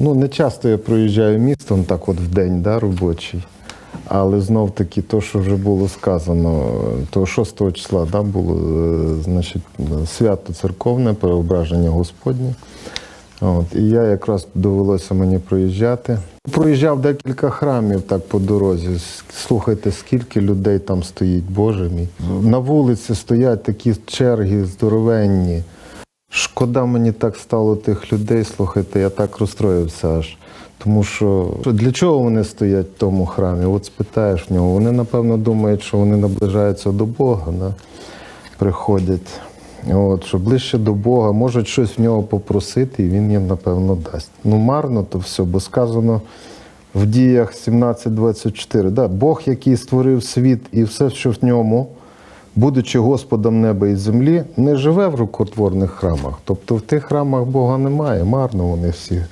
Ну, не часто я проїжджаю містом так от в день, да, робочий. Але знов таки, то, що вже було сказано, то 6 числа да, було е, значить, свято церковне, переображення Господнє. От, і я якраз довелося мені проїжджати. Проїжджав декілька храмів так по дорозі. Слухайте, скільки людей там стоїть, Боже мій. На вулиці стоять такі черги здоровенні. Шкода мені так стало тих людей, слухайте, я так розстроївся аж. Тому що для чого вони стоять в тому храмі? От спитаєш в нього. Вони, напевно, думають, що вони наближаються до Бога, да? приходять. От, що ближче до Бога, можуть щось в нього попросити, і він їм, напевно, дасть. Ну, марно то все, бо сказано в діях 17.24. Да, Бог, який створив світ і все, що в ньому, будучи Господом неба і землі, не живе в рукотворних храмах. Тобто в тих храмах Бога немає, марно вони всі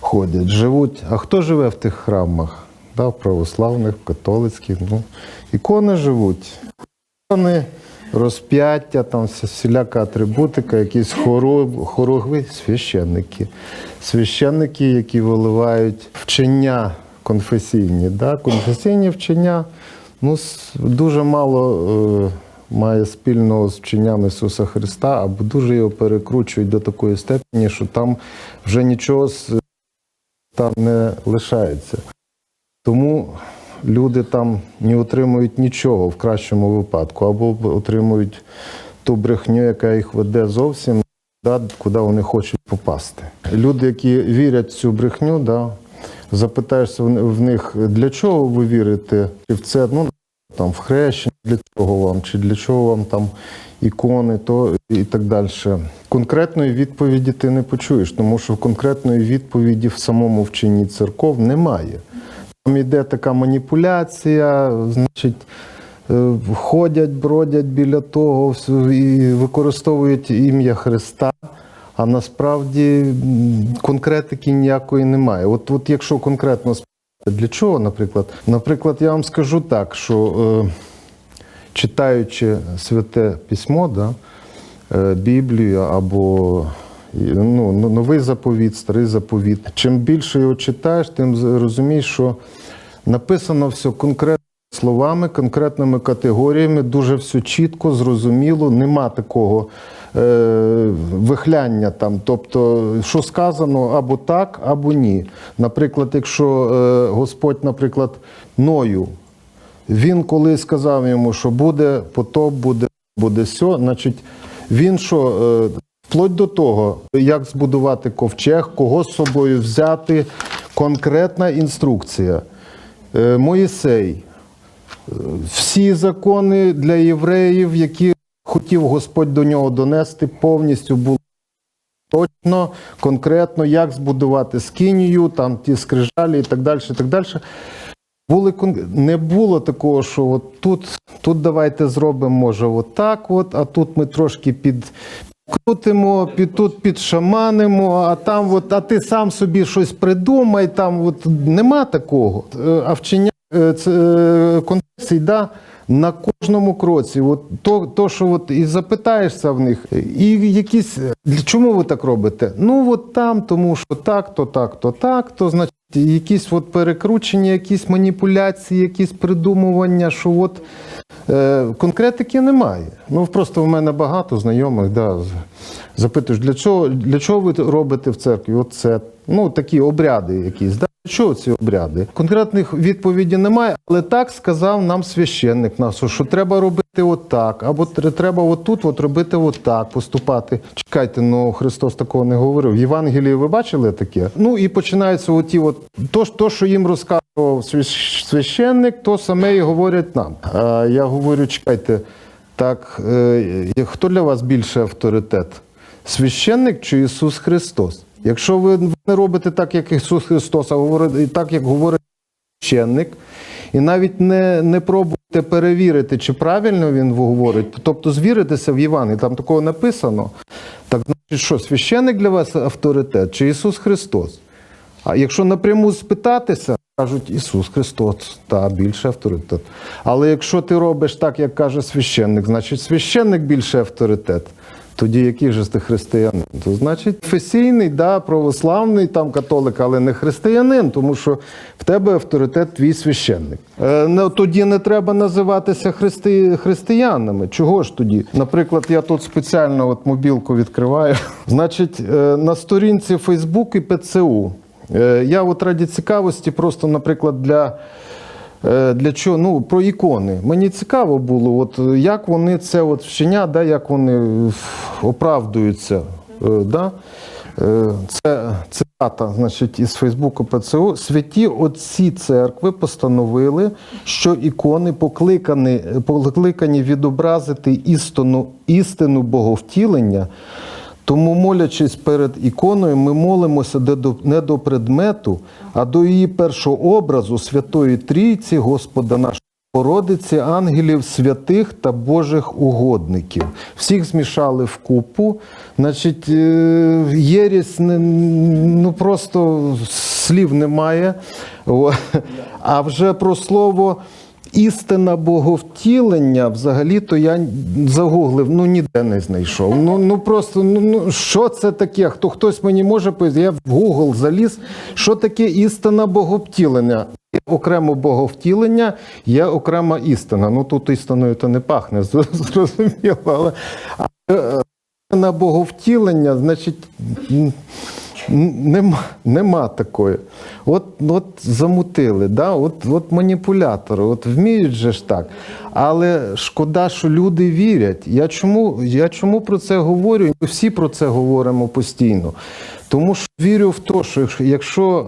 ходять, живуть. А хто живе в тих храмах? Да, в православних, в католицьких. Ну, ікони живуть. Ікони, розп'яття, там всіляка атрибутика, якісь хорогви, священники. Священники, які виливають вчення конфесійні. Да? Конфесійні вчення ну, дуже мало е, має спільного з вченням Ісуса Христа, або дуже його перекручують до такої степені, що там вже нічого там не лишається. Тому люди там не отримують нічого в кращому випадку, або отримують ту брехню, яка їх веде зовсім да, куди вони хочуть попасти. Люди, які вірять в цю брехню, да, запитаєшся в них, для чого ви вірите? Чи в це ну, там, в хрещення, для чого вам, чи для чого вам там ікони, то і так далі. Конкретної відповіді ти не почуєш, тому що конкретної відповіді в самому вченні церков немає. Там йде така маніпуляція, значить, е, ходять, бродять біля того і використовують ім'я Христа. А насправді конкретики ніякої немає. От, от якщо конкретно для чого, наприклад, наприклад, я вам скажу так, що е, читаючи святе письмо, да, е, Біблію або ну, новий заповіт, старий заповіт. Чим більше його читаєш, тим розумієш, що написано все конкретно словами, конкретними категоріями, дуже все чітко, зрозуміло, нема такого вихляння там. Тобто, що сказано або так, або ні. Наприклад, якщо е, Господь, наприклад, Ною, він коли сказав йому, що буде потоп, буде, буде сьо, значить, він що, е, вплоть до того, як збудувати ковчег, кого з собою взяти, конкретна інструкція. Е, Моїсей, е, всі закони для євреїв, які хотів Господь до нього донести, повністю були точно, конкретно, як збудувати скинію, там ті скрижалі і так далі. І так далі. Були не було такого, що от тут, тут давайте зробимо, може, отак, от, а тут ми трошки під. Крутимо, під тут підшаманимо, а там, от, а ти сам собі щось придумай, там от нема такого. Е, А вчення е, е, концепцій, да, на кожному кроці. От то, то, що от і запитаєшся в них, і якісь чому ви так робите? Ну от там, тому що так, то так, то так, то значить. Якісь от перекручення, якісь маніпуляції, якісь придумування, що от е, конкретики немає. Ну просто в мене багато знайомих, да, запитуєш, для чого, для чого ви робите в церкві? От це ну такі обряди якісь. Да? Чого ці обряди? Конкретних відповідей немає, але так сказав нам священник нас, що треба робити отак, або треба отут от робити отак, поступати. Чекайте, ну Христос такого не говорив. В Євангелії ви бачили таке? Ну і починаються оті, от то, то що їм розказував священник, то саме і говорять нам. А я говорю, чекайте, так е, хто для вас більше авторитет? Священник чи Ісус Христос? Якщо ви не робите так, як Ісус Христос, а говорите так, як говорить священник, і навіть не, не пробуйте перевірити, чи правильно він говорить, тобто звіритися в Євангелії, там такого написано. Так значить, що священник для вас авторитет чи Ісус Христос? А якщо напряму спитатися, кажуть Ісус Христос, та більше авторитет. Але якщо ти робиш так, як каже священник, значить священник більше авторитет. Тоді який ж ти християнин? То значить професійний, да, православний там католик, але не християнин, тому що в тебе авторитет твій священник. Е, тоді не треба називатися христи, християнами. Чого ж тоді? Наприклад, я тут спеціально от мобілку відкриваю. Значить, е, на сторінці Фейсбук і ПЦУ. Е, я от раді цікавості, просто, наприклад, для. Е, Для чого? Ну, про ікони. Мені цікаво було, от як вони це от вчення, да, як вони оправдуються. Е, Да? Е, Це цитата значить, із Фейсбуку ПЦУ. Святі отці церкви постановили, що ікони покликані, покликані відобразити істину, істину боговтілення. Тому, молячись перед іконою, ми молимося не до, предмету, а до її першого образу Святої Трійці, Господа нашого Породиці, ангелів, святих та Божих угодників. Всіх змішали в купу. Значить, е, єрість не- ну просто слів немає. А вже про слово. Істина боговтілення, взагалі-то я загуглив, ну ніде не знайшов. Ну, ну просто ну, ну що це таке? Хто хтось мені може пояснити? Я в Google заліз, що таке істина боговтілення. Є окремо боговтілення, є окрема істина. Ну тут істиною то не пахне, зрозуміло. Але е, на боговтілення, значить, нема, нема такої. От, от замутили, да? от, от маніпулятори, от вміють же ж так. Але шкода, що люди вірять. Я чому, я чому про це говорю? Ми всі про це говоримо постійно. Тому що вірю в те, що якщо-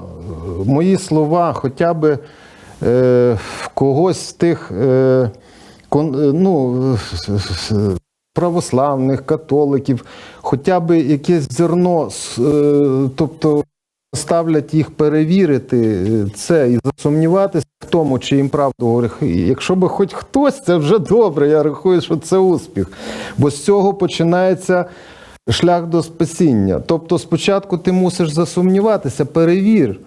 е, мої слова хоча б е, в когось з тих. Е, е, ну, православних, католиків, хоча б якесь зерно, е, тобто ставлять їх перевірити е, це і засумніватися в тому, чи їм правду говорить. Якщо би хоч хтось, це вже добре. Я рахую, що це успіх. Бо з цього починається шлях до спасіння. Тобто, спочатку ти мусиш засумніватися, перевір,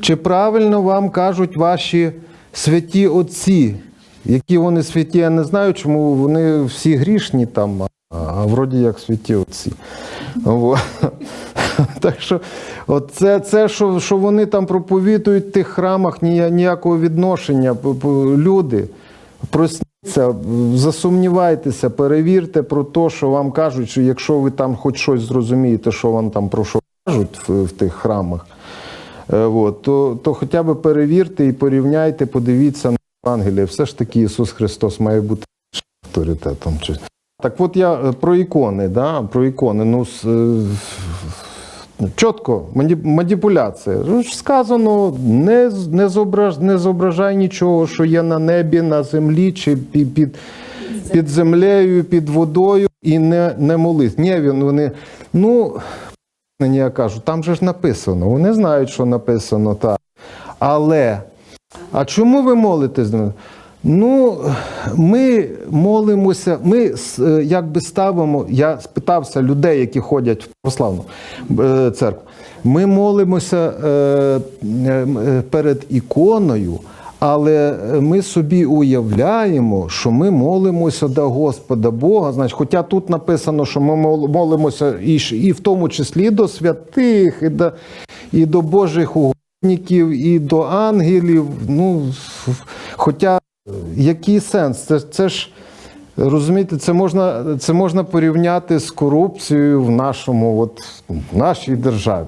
чи правильно вам кажуть ваші святі отці. Які вони святі, я не знаю, чому вони всі грішні там, а, вроді як святі отці. Так що, от це, це що, що вони там проповідують в тих храмах, ніякого відношення. Люди, просніться, засумнівайтеся, перевірте про те, що вам кажуть, що якщо ви там хоч щось зрозумієте, що вам там про що кажуть в, в тих храмах, е, от, то, то хоча б перевірте і порівняйте, подивіться на Євангеліє. Все ж таки Ісус Христос має бути авторитетом. Так от я е, про ікони, да? про ікони. Ну, с- е, чітко, маніпуляція. Ну, Сказано, не, не, зображ, не зображай нічого, що є на небі, на землі, чи під, під, під землею, під водою, і не, не молись. Ні, він, вони, ну, я кажу, там же ж написано. Вони знають, що написано так. Але, а чому ви молитесь? Ну, ми молимося, ми е, якби ставимо, я спитався людей, які ходять в православну е, церкву. Ми молимося е, перед іконою, але ми собі уявляємо, що ми молимося до Господа Бога. Значить, хоча тут написано, що ми молимося і, в тому числі до святих, і до, і до Божих угодників, і до ангелів. Ну, хоча який сенс? Це, це ж. Розумієте, це можна, це можна порівняти з корупцією в нашому, от, в нашій державі.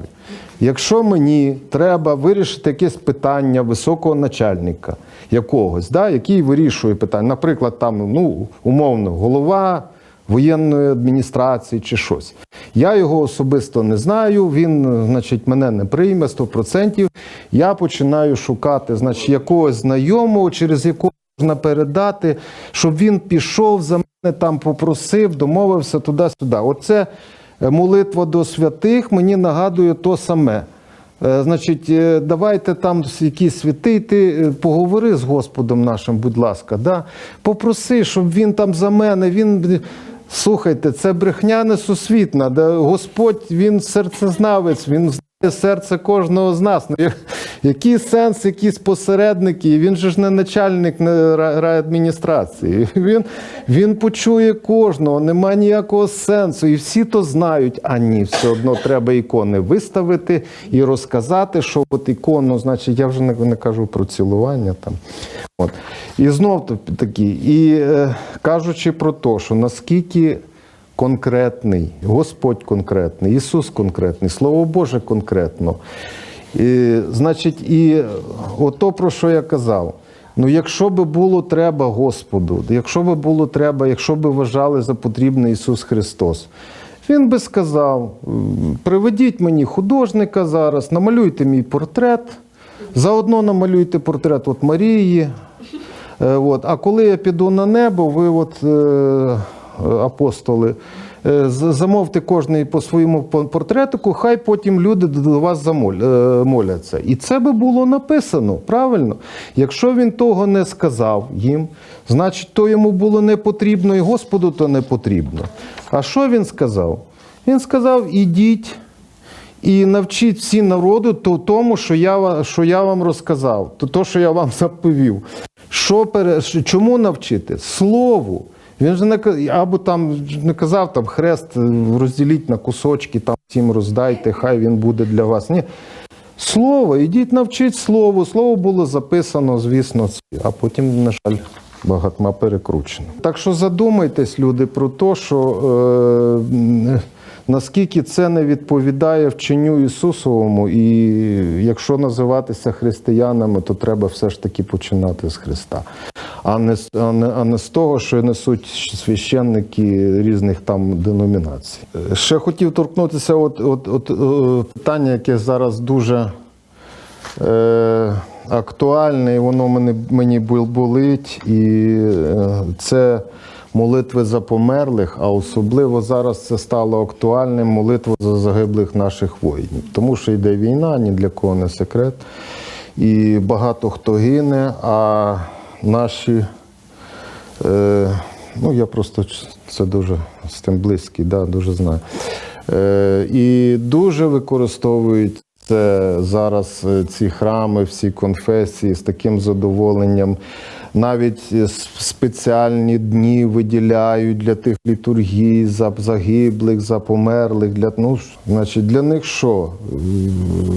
Якщо мені треба вирішити якесь питання високого начальника якогось, да, який вирішує питання, наприклад, там, ну, умовно, голова воєнної адміністрації чи щось. Я його особисто не знаю, він, значить, мене не прийме 100%. Я починаю шукати, значить, якогось знайомого, через якого можна передати, щоб він пішов за мене там, попросив, домовився туди-сюди. Оце е, молитва до святих мені нагадує то саме. Е, Значить, е, давайте там якийсь святий, ти поговори з Господом нашим, будь ласка. Да? Попроси, щоб він там за мене, він. Слухайте, це брехня несусвітна. де Господь він серцезнавець, він знає серце кожного з нас. Ну, Який сенс, якісь посередники? Він же ж не начальник райадміністрації. Він, він почує кожного, нема ніякого сенсу. І всі то знають. А ні, все одно треба ікони виставити і розказати, що от ікону, значить, я вже не, не кажу про цілування там. От. І знов таки, і е, кажучи про те, що наскільки конкретний, Господь конкретний, Ісус конкретний, Слово Боже конкретно. І, значить, і ото про що я казав. Ну, якщо би було треба Господу, якщо би було треба, якщо би вважали за потрібне Ісус Христос, Він би сказав: приведіть мені художника зараз, намалюйте мій портрет, заодно намалюйте портрет от Марії. Е, От. А коли я піду на небо, ви, от, е, апостоли, е, замовте кожний по своєму по- портретику, хай потім люди до вас е, моляться. І це би було написано, правильно? Якщо він того не сказав їм, значить то йому було не потрібно, і Господу то не потрібно. А що він сказав? Він сказав: ідіть. І навчіть всі народи то, тому, що я, що я вам розказав, то що я вам заповів. Що- чому навчити? Слову. Він же або там не казав там хрест е, розділіть на кусочки, там всім роздайте, хай він буде для вас. Ні. Слово, ідіть навчіть слово. Слово було записано, звісно, а потім, на жаль, багатьма перекручено. Так що задумайтесь, люди, про те, що е, наскільки це не відповідає вченню Ісусовому, і якщо називатися християнами, то треба все ж таки починати з Христа, а не, а не, а не з того, що несуть священники різних там деномінацій. Е, Ще хотів торкнутися, от, от, от е, питання, яке зараз дуже е, актуальне, і воно мене, мені болить. І е, це молитви за померлих, а особливо зараз це стало актуальним молитва за загиблих наших воїнів. Тому що йде війна, ні для кого не секрет. І багато хто гине, а наші. Е, ну, я просто це дуже з тим близький, да, дуже знаю. Е, і дуже використовують це зараз е, ці храми, всі конфесії з таким задоволенням. Навіть е, спеціальні дні виділяють для тих літургій, за загиблих, за померлих. Для, ну, значить, для них що? Е,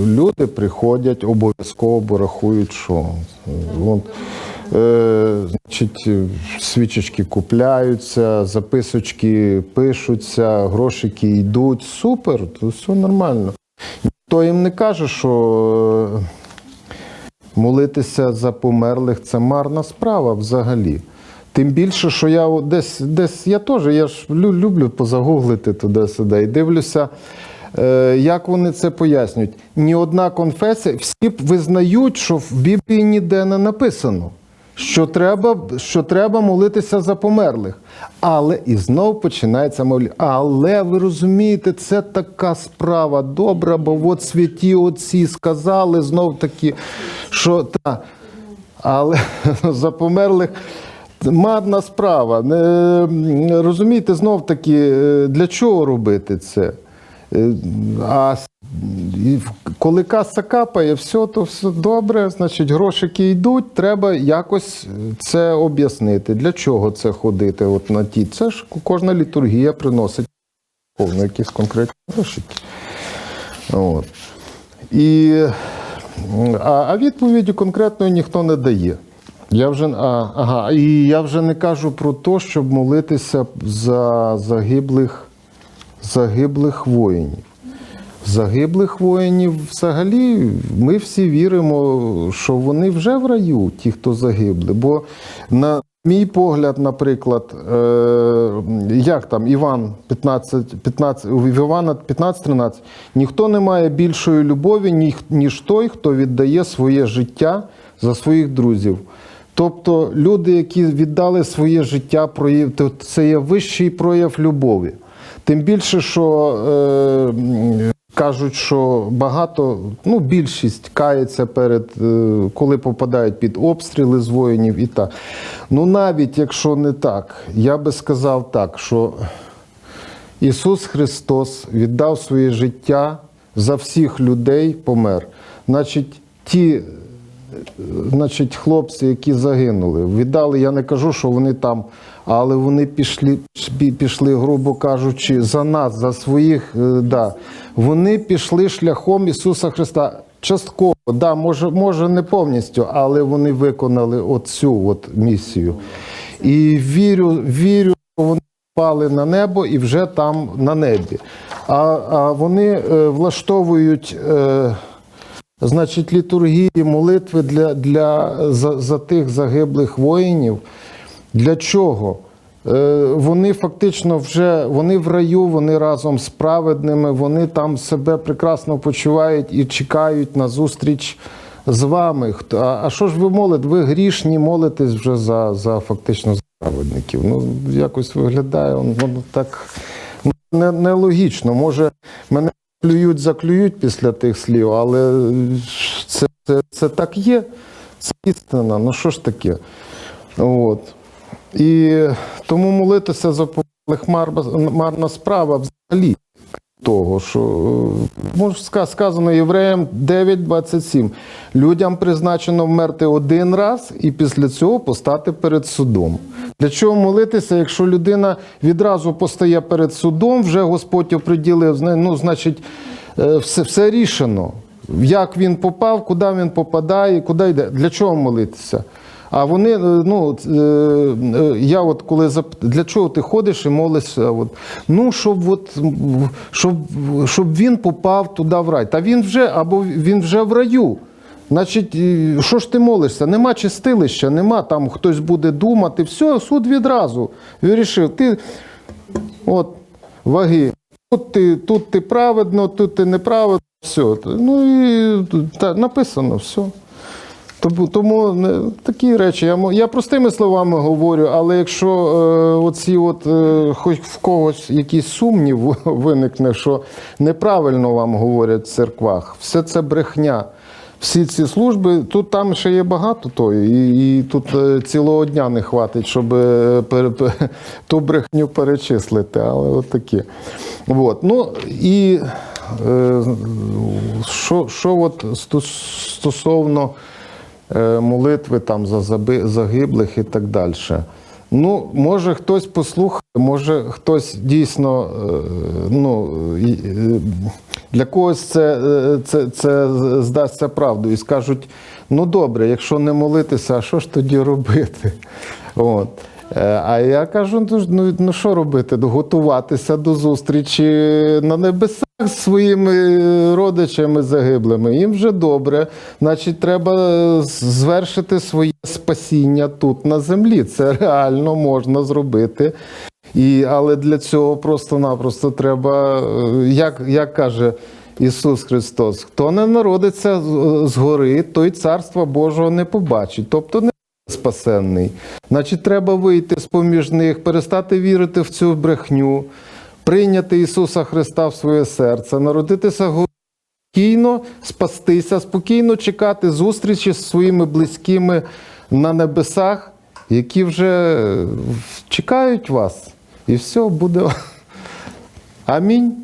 Люди приходять обов'язково, бо рахують, що. От, Е, значить, свічечки купляються, записочки пишуться, грошики йдуть. Супер, то все нормально. Ніхто їм не каже, що е, молитися за померлих це марна справа взагалі. Тим більше, що я десь, десь я теж, я ж люблю позагуглити туди-сюди і дивлюся, е, як вони це пояснюють. Ні одна конфесія, всі визнають, що в Біблії ніде не написано. Що треба, що треба молитися за померлих. Але і знов починається молі. Але ви розумієте, це така справа добра, бо от святі отці сказали знов таки, що та. Але за померлих марна справа. Розумієте, знов таки, е, для чого робити це? Е, А коли каса капає, все, то все добре, значить, грошики йдуть, треба якось це об'яснити. Для чого це ходити от на ті? Це ж кожна літургія приносить повно якісь конкретні грошики. От. І, а, а відповіді конкретної ніхто не дає. Я вже, а, ага, і я вже не кажу про те, щоб молитися за загиблих, загиблих воїнів. Загиблих воїнів взагалі ми всі віримо, що вони вже в раю, ті, хто загибли. Бо, на мій погляд, наприклад, е, як там Іван 15, 15, у Івана 15-13, ніхто не має більшої любові, ні- ніж той, хто віддає своє життя за своїх друзів. Тобто люди, які віддали своє життя, це є вищий прояв любові. Тим більше, що е, кажуть, що багато, ну більшість кається перед, е, коли попадають під обстріли з воїнів і так. Ну навіть якщо не так, я би сказав так, що Ісус Христос віддав своє життя за всіх людей, помер. Значить, ті е, значить, хлопці, які загинули, віддали, я не кажу, що вони там, але вони пішли, пішли, грубо кажучи, за нас, за своїх, е, да. вони пішли шляхом Ісуса Христа. Частково, да, може, може не повністю, але вони виконали оцю от місію. І вірю, вірю, що вони впали на небо і вже там на небі. А, а вони е, влаштовують. Е, Значить, літургії, молитви для, для, за, за тих загиблих воїнів. Для чого? Е, вони фактично вже вони в раю, вони разом з праведними, вони там себе прекрасно почувають і чекають на зустріч з вами. А, а що ж ви молите? Ви грішні молитесь вже за, за фактично за праведників. Ну, якось виглядає ну, так не- нелогічно. Може, мене клюють, заклюють після тих слів, але це, це, це так є. Це істина. Ну що ж таке? От. І тому молитися за померлих марна справа взагалі того, що е, сказано євреям 9.27. Людям призначено вмерти один раз і після цього постати перед судом. Для чого молитися, якщо людина відразу постає перед судом, вже Господь оприділив, ну, значить, е, все, все рішено. Як він попав, куди він попадає, куди йде. Для чого молитися? А вони, е, ну, е, е, я от коли зап... для чого ти ходиш і молишся? От, ну, щоб, от, щоб, щоб він попав туди в рай. Та він вже, або він вже в раю. Значить, що ж ти молишся? Нема чистилища, нема, там хтось буде думати. Все, суд відразу вирішив. Ти от ваги. Тут ти, тут ти праведно, тут ти неправедно, все. Ну і та, написано все. Тому, такі речі. Я, я простими словами говорю, але якщо е, оці от, е, хоч в когось якийсь сумнів виникне, що неправильно вам говорять в церквах, все це брехня. Всі ці служби, тут там ще є багато тої, і, і тут е, цілого дня не хватить, щоб е, пере, пе- ту брехню перечислити. Але от такі. От. Ну, і е, що, що от стосовно молитви там за загиблих і так далі. Ну, може хтось послухає, може хтось дійсно, е, ну, е, для когось це, е, це, це здасться правду і скажуть: ну добре, якщо не молитися, а що ж тоді робити? От. Е, А я кажу, ну, ну, ну що робити? Ну, Готуватися до зустрічі на небесах з своїми родичами загиблими. Їм вже добре. Значить, треба е, звершити своє спасіння тут на землі. Це реально можна зробити. І, але для цього просто-напросто треба, е, як, як каже Ісус Христос, хто не народиться згори, той царства Божого не побачить. Тобто не спасенний. Значить, треба вийти з поміж них, перестати вірити в цю брехню, прийняти Ісуса Христа в своє серце, народитися спокійно, спастися, спокійно чекати зустрічі з своїми близькими на небесах, які вже е, чекають вас. І все буде. Амінь.